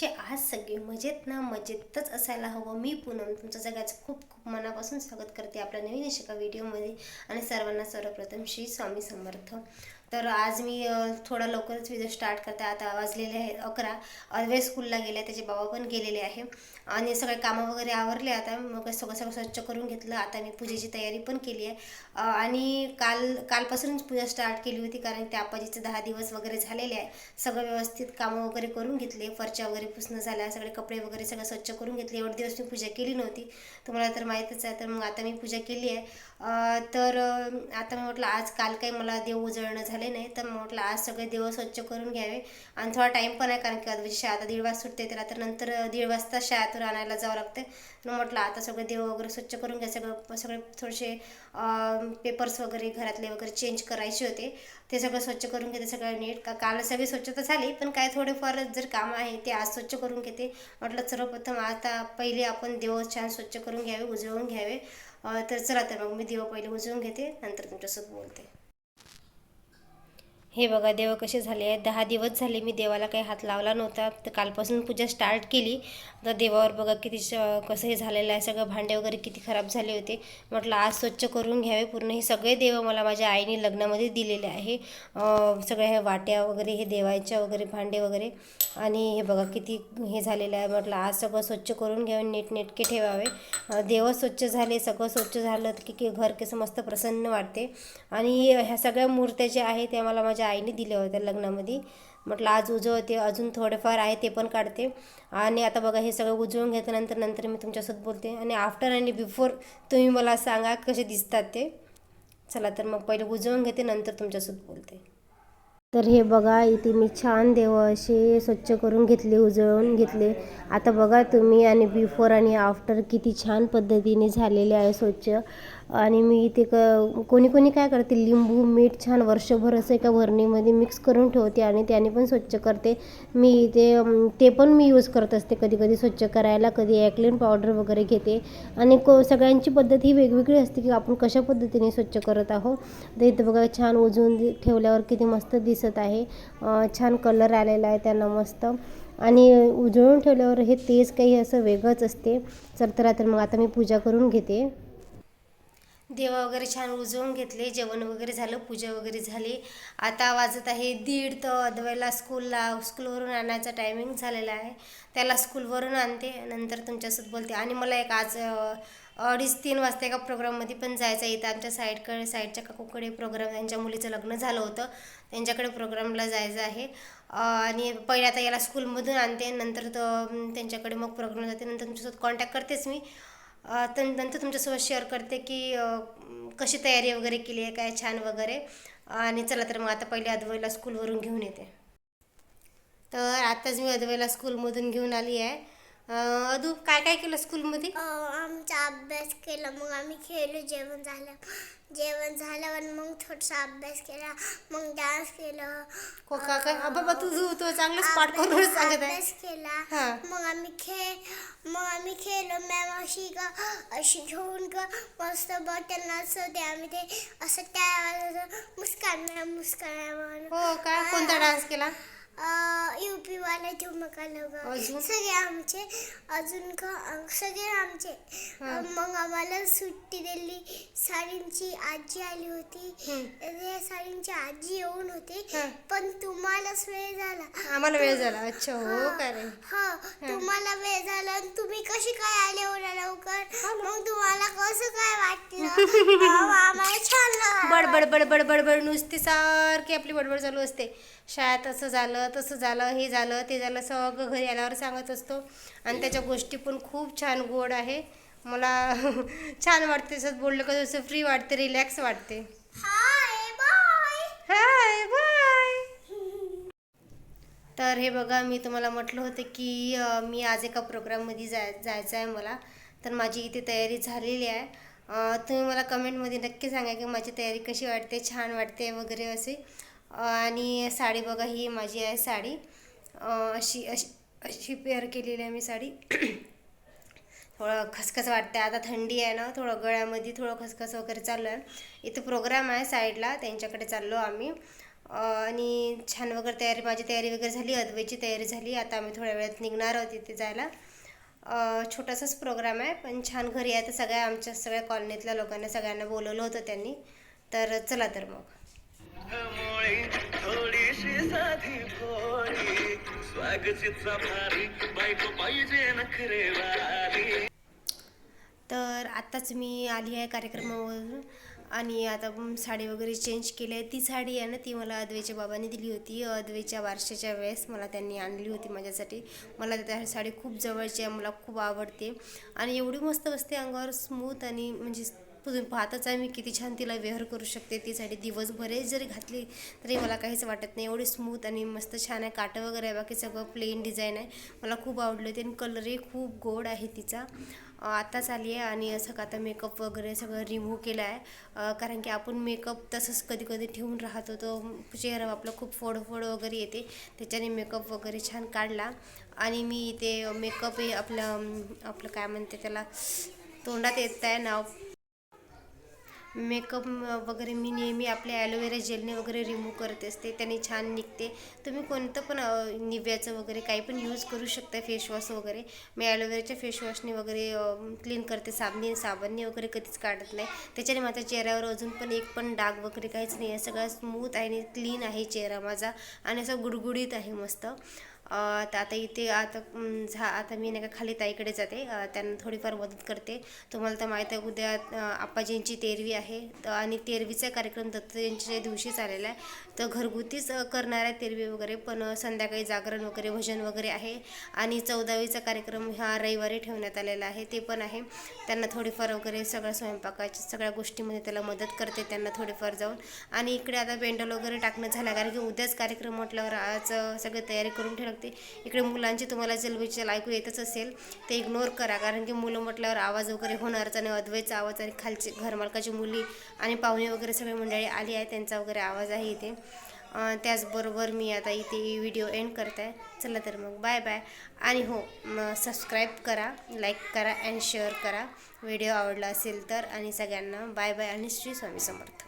সে আজ सगळे मजेत ना? मजेतच असायला हवं. मी पूनम तुमचं सगळ्याचं खूप खूप मनापासून स्वागत करते आपल्या नवीन एका व्हिडिओमध्ये. आणि सर्वांना सर्वप्रथम श्री स्वामी समर्थ. तर आज मी थोडा लवकरच व्हिडिओ स्टार्ट करते. आता वाजलेले आहेत अकरा. अल्वे स्कूलला गेले. त्याचे बाबा पण गेलेले आहे. आणि सगळे कामं वगैरे आवरले आता. मग सगळं सगळं स्वच्छ करून घेतलं. आता मी पूजेची तयारी पण केली आहे. आणि काल कालपासूनच पूजा स्टार्ट केली होती. कारण त्या आपाजीचे दहा दिवस वगैरे झालेले आहे. सगळं व्यवस्थित कामं वगैरे करून घेतले. फरच्या वगैरे पुसणं झाल्या सगळे कपडे वगैरे सगळं स्वच्छ करून घेतले. एवढे दिवस मी पूजा केली नव्हती. तुम्हाला तर माहीतच आहे. तर मग आता मी पूजा केली आहे. तर आता मी म्हटलं आज काल काही मला देव उजळणं झाले नाही. तर म्हटलं आज सगळे देव स्वच्छ करून घ्यावे. आणि थोडा टाईम पण आहे कारण की अद्वैतची शाळा आता दीड वाजता सुटते त्याला तर नंतर दीड वाजता शाळेतून आणायला जावं लागते मग म्हटलं आता सगळे देव वगैरे स्वच्छ करून घ्या. सगळं सगळे थोडेसे पेपर्स वगैरे घरातले वगैरे चेंज करायचे होते. ते सगळं स्वच्छ करून घेते. सगळं नीट. का काल सगळी स्वच्छता झाली पण काय थोडेफार जर कामं आहे ते आज स्वच्छ करून घेते. म्हटलं सर्वप्रथम आता पहिले आपण देव छान स्वच्छ करून घ्यावे उजळून घ्यावे. तर चला तर मग मी देव पहिले उजळून घेते नंतर तुमच्यासोबत बोलते. हे बघा देव कसे झाले आहेत. दहा दिवस झाले मी देवाला काही हात लावला नव्हता. तर कालपासून पूजा स्टार्ट केली. तर देवावर बघा किती श कसं हे झालेलं आहे. सगळं भांडे वगैरे किती खराब झाले होते. म्हटलं आज स्वच्छ करून घ्यावे. पूर्ण हे सगळे देव मला माझ्या आईने लग्नामध्ये दिलेले आहे. सगळ्या ह्या वाट्या वगैरे हे देवाच्या वगैरे भांडे वगैरे. आणि हे बघा किती हे झालेलं आहे. म्हटलं आज सगळं स्वच्छ करून घ्यावे. नीटनेटके ठेवावे. देव स्वच्छ झाले. सगळं स्वच्छ झालं की की घर कसं मस्त प्रसन्न वाटते. आणि ह्या सगळ्या मूर्त्या ज्या आहेत त्या मला माझ्या माझ्या आईने दिल्या होत्या लग्नामध्ये. म्हटलं आज उजवते अजून थोडेफार आहे ते पण काढते. आणि आता बघा हे सगळं उजवून घेतल्यानंतर नंतर मी तुमच्यासोबत बोलते. आणि आफ्टर आणि बिफोर तुम्ही मला सांगा कसे दिसतात ते. चला तर मग पहिले उजवून घेते नंतर तुमच्यासोबत बोलते. तर हे बघा इथे मी छान देव असे स्वच्छ करून घेतले उजळून घेतले. आता बघा तुम्ही आणि बिफोर आणि आफ्टर किती छान पद्धतीने झालेले आहे स्वच्छ. आणि मी इथे क कोणी कोणी काय करते लिंबू मीठ छान वर्षभर असं एका भरणीमध्ये मिक्स करून ठेवते आणि त्याने पण स्वच्छ करते. मी इथे ते पण मी यूज करत असते कधी कधी स्वच्छ करायला कधी ॲक्लिन पावडर वगैरे घेते. आणि को सगळ्यांची पद्धत ही वेगवेगळी असते की आपण कशा पद्धतीने स्वच्छ करत आहोत. तर इथं बघा छान उजवून ठेवल्यावर किती मस्त दिसत आहे. छान कलर आलेला आहे त्यांना मस्त. आणि उजळून ठेवल्यावर हे तेज काही असं वेगळंच असते. तर तर आता मग आता मी पूजा करून घेते. देवा वगैरे छान उजवून घेतले जेवण वगैरे झालं पूजा वगैरे झाली. आता वाजत आहे दीड तर अद्वैला स्कूलला स्कूलवरून आणायचा टायमिंग झालेला आहे. त्याला स्कूलवरून आणते नंतर तुमच्यासोबत बोलते. आणि मला एक आज अडीच तीन वाजता एका प्रोग्राममध्ये पण जायचं आहे. इथं आमच्या साईडकडे साईडच्या काकूकडे प्रोग्राम त्यांच्या मुलीचं लग्न झालं होतं. त्यांच्याकडे प्रोग्रामला जायचं आहे. आणि पहिले आता याला स्कूलमधून आणते. नंतर तो त्यांच्याकडे मग प्रोग्राम जाते. नंतर तुमच्यासोबत कॉन्टॅक्ट करतेच मी. तर नंतर तुमच्यासोबत शेअर करते की कशी तयारी वगैरे केली आहे काय छान वगैरे. आणि चला तर मग आता पहिले अद्वैला स्कूलवरून घेऊन येते. तर आत्ताच मी अद्वैला स्कूलमधून घेऊन आली आहे. अदू काय काय केलं स्कूलमध्ये? आमचा अभ्यास केला. मग आम्ही खेळलो जेवण झालं. जेवण झाल्यावर मग थोडासा अभ्यास केला. मग डान्स केलं. को का काय बाबा तू तू तू चांगलंच पाठ करून सांगत आहे. अभ्यास केला. हा. मग आम्ही खेळ मग आम्ही खेळलो. मॅम अशी का अशी घेऊन का मस्त बटन नाचवते आम्ही ते असं त्या मुस्कान मॅम मुस्कान मॅम. हो काय कोणता डान्स केला? युपी वाले ठुमका लोक अजून? सगळे आमचे अजून का सगळे आमचे. मग आम्हाला सुट्टी दिली. साडींची आजी आली होती. त्या साडींची आजी येऊन होती. हं. पण तुम्हालाच वेळ झाला. आम्हाला वेळ झाला. अच्छा हो रे हा तुम्हाला वेळ झाला आणि तुम्ही कशी काय आले एवढ्या लवकर? मग? तुम्हाला कसं काय वाटलं? आम्हाला छान लागलं. बडबड बडबड बडबड. नुसती सारखी आपली बडबड चालू असते. शाळेत असं झालं तसं झालं हे झालं ते झालं सगळं घरी आल्यावर सांगत असतो. आणि त्याच्या गोष्टी पण खूप छान गोड आहे. मला छान वाटते त्याच्यात बोललं का जसं फ्री वाटते रिलॅक्स वाटते. हाय बाय हाय बाय तर हे बघा मी तुम्हाला म्हटलं होतं की मी आज एका प्रोग्राममध्ये जाय जायचं आहे मला. तर माझी इथे तयारी झालेली आहे. तुम्ही मला कमेंटमध्ये नक्की सांगा की माझी तयारी कशी वाटते छान वाटते वगैरे असे. आणि साडी बघा ही माझी आहे साडी. अशी अशी अशी पेअर केलेली आहे मी साडी. थोडं खसखस वाटते आता थंडी आहे ना थोडं गळ्यामध्ये थोडं खसखस वगैरे चालू आहे इथं प्रोग्राम आहे साईडला त्यांच्याकडे चाललो आम्ही. आणि छान वगैरे तयारी माझी तयारी वगैरे झाली अदवेची तयारी झाली. आता आम्ही थोड्या वेळात निघणार आहोत तिथे जायला. छोटासाच प्रोग्राम आहे पण छान घरी आहे. तर सगळ्या आमच्या सगळ्या कॉलनीतल्या लोकांना सगळ्यांना बोलवलं होतं त्यांनी. तर चला तर मग. बाई थोडीशी साधी भोळी स्वागतीचा भारी बायको पाहिजे नखरेवाली तर आत्ताच मी आली आहे कार्यक्रमावरून आणि आता साडी वगैरे चेंज केली आहे. ती साडी आहे ना ती मला अद्वेच्या बाबांनी दिली होती. अद्वेच्या वारशाच्या वेळेस मला त्यांनी आणली होती माझ्यासाठी. मला त्या साडी खूप जवळची आहे मला खूप आवडते. आणि एवढी मस्त बसते अंगावर स्मूथ आणि म्हणजे तुम्ही पाहताच आहे मी किती छान तिला वेअर करू शकते. ती साडी दिवसभरही जरी घातली तरी मला काहीच वाटत नाही. एवढी स्मूथ आणि मस्त छान आहे. काटं वगैरे आहे. बाकी सगळं प्लेन डिझाईन आहे. मला खूप आवडलं होते आणि कलरही खूप गोड आहे तिचा. आत्ताच आली आहे आणि असं का आता मेकअप वगैरे सगळं रिमूव्ह केलं आहे. कारण की आपण मेकअप तसंच कधी कधी ठेवून राहतो. तो चेहरा आपला खूप फोडफोड वगैरे येते. त्याच्याने मेकअप वगैरे छान काढला. आणि मी इथे मेकअप आपलं आपलं काय म्हणते त्याला तोंडात येत आहे नाव. मेकअप वगैरे मी नेहमी आपल्या ॲलोवेरा जेलने वगैरे रिमूव्ह करत असते त्याने छान निघते. तुम्ही कोणतं पण निव्याचं वगैरे काही पण यूज करू शकता फेसवॉश वगैरे. मी ॲलोवेराच्या फेसवॉशने वगैरे क्लीन करते. साबणी साबणने वगैरे कधीच काढत नाही. त्याच्याने माझ्या चेहऱ्यावर अजून पण एक पण डाग वगैरे काहीच नाही. आहे सगळा स्मूथ आहे आणि क्लीन आहे चेहरा माझा. आणि असं गुडगुडीत आहे मस्त. तर आता इथे आता झा आता मी नाही का खाली ताईकडे जाते. त्यांना थोडीफार मदत करते. तुम्हाला तर माहीत आहे उद्या आप्पाजींची तेरवी आहे. तर आणि तेरवीचा कार्यक्रम दत्त दिवशीच आलेला आहे. तर घरगुतीच करणार आहे तेरवी वगैरे. पण संध्याकाळी जागरण वगैरे भजन वगैरे आहे. आणि चौदावीचा कार्यक्रम हा रविवारी ठेवण्यात आलेला आहे. ते पण आहे. त्यांना थोडीफार वगैरे सगळ्या स्वयंपाकाच्या सगळ्या गोष्टीमध्ये त्याला मदत करते त्यांना थोडीफार जाऊन. आणि इकडे आता पेंडल वगैरे टाकणं झालं. कारण की उद्याच कार्यक्रम म्हटल्यावर आज अ, सगळी तयारी करून ठेवली. लागते इकडे मुलांची तुम्हाला जलबिचल ऐकू येतच असेल. ते इग्नोर करा कारण की मुलं म्हटल्यावर आवाज वगैरे होणारच आणि अद्वैचा आवाज आणि खालचे घरमालकाची मुली आणि पाहुणे वगैरे सगळे मंडळी आली आहे त्यांचा वगैरे आवाज आहे इथे. त्याचबरोबर मी आता इथे व्हिडिओ एंड करत. आहे चला तर मग बाय बाय आणि हो सबस्क्राईब करा लाईक करा अँड शेअर करा. व्हिडिओ आवडला असेल तर आणि सगळ्यांना बाय बाय आणि श्री स्वामी समर्थ.